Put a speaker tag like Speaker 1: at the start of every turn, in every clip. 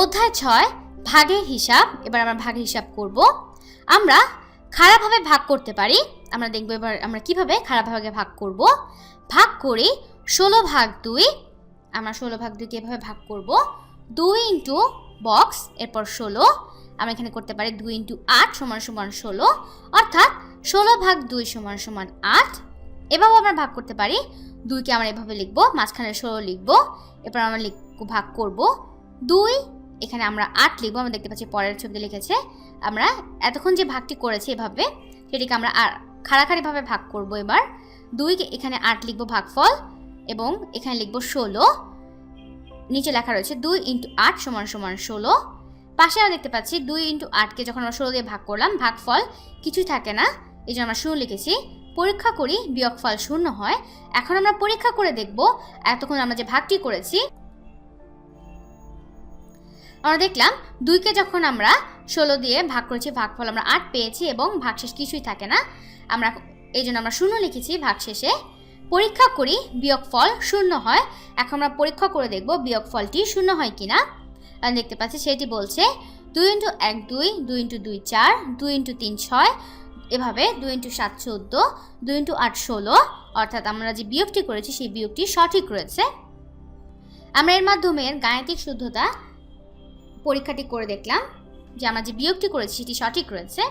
Speaker 1: অধ্যায় ছয়, ভাগের হিসাব। এবার আমরা ভাগের হিসাব করব। আমরা খারাপভাবে ভাগ করতে পারি। আমরা দেখব এবার আমরা কীভাবে খারাপ ভাগে করব। ভাগ করি ষোলো ভাগ দুই, আমরা ষোলো ভাগ দুইকে এভাবে ভাগ করব। দুই ইন্টু বক্স, এরপর ষোলো। আমরা এখানে করতে পারি দুই ইন্টু আট সমান সমান ষোলো। অর্থাৎ ষোলো ভাগ দুই সমান সমান আট। এভাবেও আমরা ভাগ করতে পারি। দুইকে আমরা এভাবে লিখব, মাঝখানে ষোলো লিখব। এরপর আমরা ভাগ করব। দুই এখানে আমরা আট লিখব, আমরা দেখতে পাচ্ছি পরের ছবিতে লিখেছে, আমরা এতক্ষণ যে ভাগটি করেছি এভাবে, সেটিকে আমরা আর খাড়াখাড়িভাবে ভাগ করব এবার। দুই এখানে আট লিখব ভাগফল এবং এখানে লিখব ষোলো। নিচে লেখা রয়েছে দুই ইন্টু আট সমান সমান ষোলো। পাশে আমরা দেখতে পাচ্ছি দুই ইন্টু আটকে যখন আমরা ষোলো দিয়ে ভাগ করলাম, ভাগফল কিছুই থাকে না। এই জন্য আমরা শূন্য লিখেছি, পরীক্ষা করি বিয়োগফল শূন্য হয়। এখন আমরা পরীক্ষা করে দেখব এতক্ষণ আমরা যে ভাগটি করেছি আমরা দেখলাম দুইকে যখন আমরা ষোলো দিয়ে ভাগ করেছি, ভাগফল আমরা আট পেয়েছি এবং ভাগশেষ কিছুই থাকে না। আমরা এই জন্য আমরা শূন্য লিখেছি ভাগশেষে। পরীক্ষা করি বিয়োগফল শূন্য হয়। এখন আমরা পরীক্ষা করে দেখব বিয়োগফলটি শূন্য হয় কিনা। আমি দেখতে পাচ্ছি সেটি বলছে দুই ইন্টু এক দুই দুই ইন্টু দুই চার, দুই ইন্টু তিন ছয়, এভাবে দুই ইন্টু সাত চোদ্দ, দুই ইন্টু আট ষোলো, অর্থাৎ আমরা যে বিয়োগটি করেছি সেই বিয়োগটি সঠিক রয়েছে। আমরা এর মাধ্যমে গাণিতিক শুদ্ধতা পরীক্ষাটি করে দেখলাম যে আমরা যে বিয়োগটি করেছি সেটি সঠিক রয়েছে।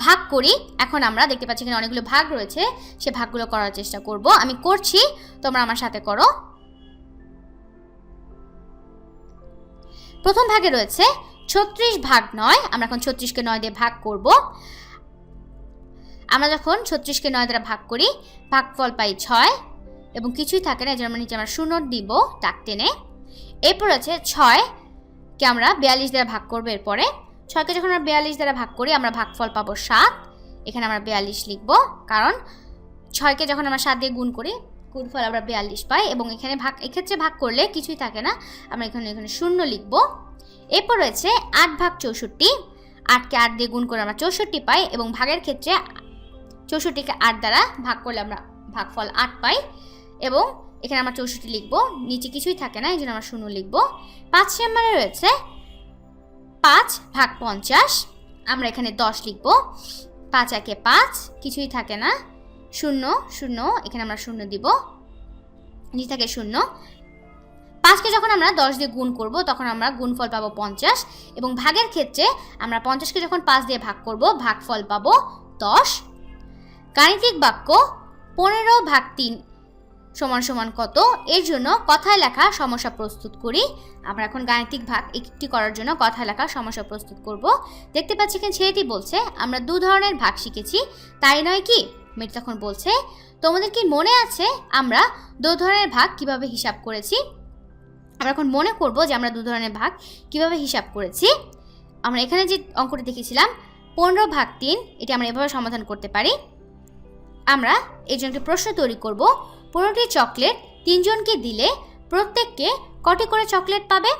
Speaker 1: ভাগ করি। এখন আমরা দেখতে পাচ্ছি এখানে অনেকগুলো ভাগ রয়েছে। সে ভাগগুলো করার চেষ্টা করব। আমি করছি, তোমরা আমার সাথে করো। প্রথম ভাগে রয়েছে ছত্রিশ ভাগ নয়। আমরা এখন ছত্রিশকে নয় দিয়ে ভাগ করব। আমরা যখন ছত্রিশকে নয় দ্বারা ভাগ করি, ভাগফল পাই ছয়। এবং কিছুই থাকে না জন্য আমরা নিচে আমরা শূন্য দিব, টাক টেনে। এরপর আছে ছয়কে আমরা বিয়াল্লিশ দ্বারা ভাগ করব এরপরে। ছয়কে যখন আমরা বিয়াল্লিশ দ্বারা ভাগ করি, আমরা ভাগফল পাবো সাত। এখানে আমরা বিয়াল্লিশ লিখব, কারণ ছয়কে যখন আমরা সাত দিয়ে গুণ করি, গুণফল আমরা বিয়াল্লিশ পাই এবং এখানে ভাগ, এক্ষেত্রে ভাগ করলে কিছুই থাকে না, আমরা এখানে এখানে শূন্য লিখব। এরপর রয়েছে আট ভাগ চৌষট্টি, আটকে আট দিয়ে গুণ করে আমরা চৌষট্টি পাই এবং ভাগের ক্ষেত্রে চৌষট্টিকে আট দ্বারা ভাগ করলে আমরা ভাগফল আট পাই। এবং এখানে আমরা চৌষট্টি লিখব, নিচে কিছুই থাকে না এই জন্য আমরা শূন্য লিখব। পাঁচ নম্বরে রয়েছে পাঁচ ভাগ পঞ্চাশ, আমরা এখানে দশ লিখব। পাঁচ একে পাঁচ, কিছুই থাকে না, শূন্য শূন্য, এখানে আমরা শূন্য দিব। নিচে থাকে শূন্য। পাঁচকে যখন আমরা দশ দিয়ে গুণ করব, তখন আমরা গুণফল পাবো পঞ্চাশ, এবং ভাগের ক্ষেত্রে আমরা পঞ্চাশকে যখন পাঁচ দিয়ে ভাগ করব, ভাগফল পাবো দশ। গাণিতিক বাক্য, পনেরো ভাগ তিন সমান সমান কত? এর জন্য কথায় লেখা সমস্যা প্রস্তুত করি। আমরা এখন গাণিতিক ভাগ একটি করার জন্য কথায় লেখা সমস্যা প্রস্তুত করব। দেখতে পাচ্ছি এখানে ছেলেটি বলছে, আমরা দু ধরনের ভাগ শিখেছি, তাই নয় কি? মেয়েটি তখন বলছে, তোমাদের কি মনে আছে আমরা দু ধরনের ভাগ কীভাবে হিসাব করেছি? আমরা এখন মনে করব যে আমরা দু ধরনের ভাগ কীভাবে হিসাব করেছি। আমরা এখানে যে অঙ্কটি দেখেছিলাম, পনেরো ভাগ তিন, এটি আমরা এভাবে সমাধান করতে পারি। আমরা এই জন্য একটি প্রশ্ন তৈরি করব পনেরোটি চকলেট তিনজনকে দিলে প্রত্যেককে কটি করে চকলেট পাবে?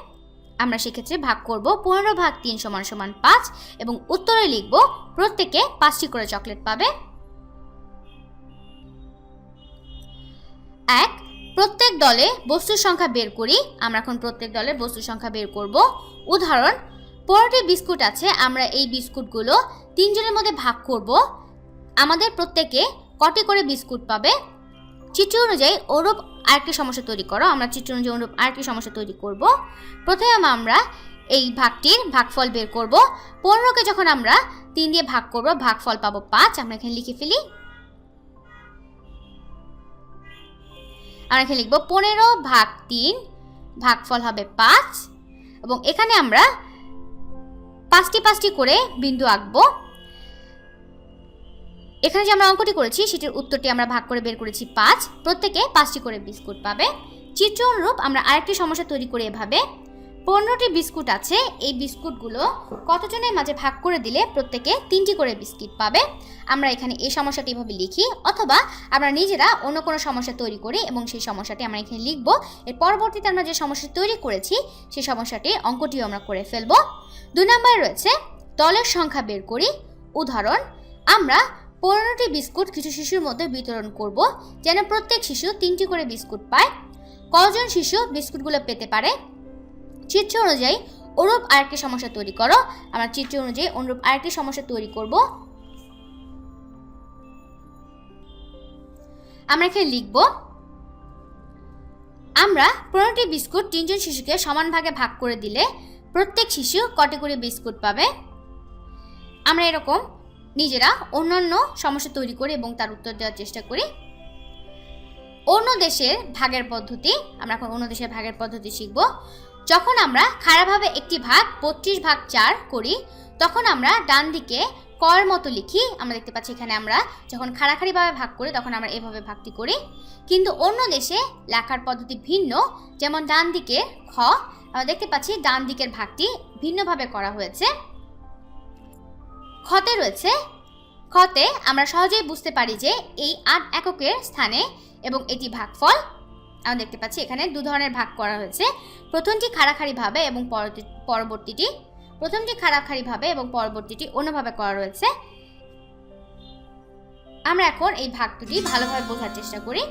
Speaker 1: আমরা সেক্ষেত্রে ভাগ করব পনেরো ভাগ তিন সমান সমান পাঁচ এবং উত্তরে লিখব প্রত্যেকে পাঁচটি করে চকলেট পাবে। এক, প্রত্যেক দলে বস্তুর সংখ্যা বের করি। আমরা এখন প্রত্যেক দলের বস্তুর সংখ্যা বের করব। উদাহরণ, পনেরোটি বিস্কুট আছে, আমরা এই বিস্কুটগুলো তিনজনের মধ্যে ভাগ করব। আমাদের প্রত্যেকে কটি করে বিস্কুট পাবে? চিত্র অনুযায়ী ওরূপ আরেকটি সমস্যা তৈরি করো। আমরা চিত্র অনুযায়ী ওরূপ আরেকটি সমস্যা তৈরি করব। প্রথমে আমরা এই ভাগটির ভাগফল বের করব। পনেরোকে যখন আমরা তিন দিয়ে ভাগ করব, ভাগফল পাবো পাঁচ। আমরা এখানে লিখে ফেলি। আমরা এখানে লিখব পনেরো ভাগ তিন, ভাগফল হবে পাঁচ। এবং এখানে আমরা পাঁচটি পাঁচটি করে বিন্দু আঁকবো। এখানে যে আমরা অঙ্কটি করেছি, সেটির উত্তরটি আমরা ভাগ করে বের করেছি পাঁচ। প্রত্যেকে পাঁচটি করে বিস্কুট পাবে। চিত্র অনুরূপ আমরা আরেকটি সমস্যা তৈরি করি এভাবে। পনেরোটি বিস্কুট আছে, এই বিস্কুটগুলো কতজনের মাঝে ভাগ করে দিলে প্রত্যেকে তিনটি করে বিস্কিট পাবে? আমরা এখানে এই সমস্যাটি এভাবে লিখি, অথবা আমরা নিজেরা অন্য কোনো সমস্যা তৈরি করি এবং সেই সমস্যাটি আমরা এখানে লিখব। এর পরবর্তীতে আমরা যে সমস্যা তৈরি করেছি, সেই সমস্যাটির অঙ্কটিও আমরা করে ফেলব। দুই নম্বরে রয়েছে, দলের সংখ্যা বের করি। উদাহরণ, আমরা পনেরোটি বিস্কুট কিছু শিশুর মধ্যে বিতরণ করব, যেন প্রত্যেক শিশু তিনটি করে বিস্কুট পায়। কজন শিশু বিস্কুটগুলো পেতে পারে? চিত্র অনুযায়ী অনুরূপ আরেকটি সমস্যা তৈরি করো। আমরা চিত্র অনুযায়ী অনুরূপ আরেকটি সমস্যা তৈরি করব। আমরা এখানে লিখব, আমরা পনেরোটি বিস্কুট তিনজন শিশুকে সমান ভাগে ভাগ করে দিলে প্রত্যেক শিশু কটি করে বিস্কুট পাবে? আমরা এরকম নিজেরা অন্যান্য সমস্যা তৈরি করি এবং তার উত্তর দেওয়ার চেষ্টা করি। অন্য দেশের ভাগের পদ্ধতি, আমরা এখন অন্য দেশের ভাগের পদ্ধতি শিখব। যখন আমরা খারাপভাবে একটি ভাগ, বত্রিশ ভাগ চার করি, তখন আমরা ডান দিকে কর মতো লিখি। আমরা দেখতে পাচ্ছি এখানে আমরা যখন খাড়াখাড়িভাবে ভাগ করি, তখন আমরা এভাবে ভাগটি করি। কিন্তু অন্য দেশে লেখার পদ্ধতি ভিন্ন, যেমন ডান দিকে খ, আমরা দেখতে পাচ্ছি ডান দিকের ভাগটি ভিন্নভাবে করা হয়েছে। খতে রয়েছে। খতে আমরা সহজেই বুঝতে পারি যে এই আট এককের স্থানে এবং এটি ভাগফল, আমরা দেখতে পাচ্ছি এখানে দু ধরনের ভাগ করা হয়েছে। প্রথমটি খাড়াখাড়িভাবে এবং পরবর্তীটি, প্রথমটি খাড়াখাড়িভাবে এবং পরবর্তীটি অন্যভাবে করা রয়েছে। আমরা এখন এই ভাগ দুটি ভালোভাবে বোঝার চেষ্টা করি।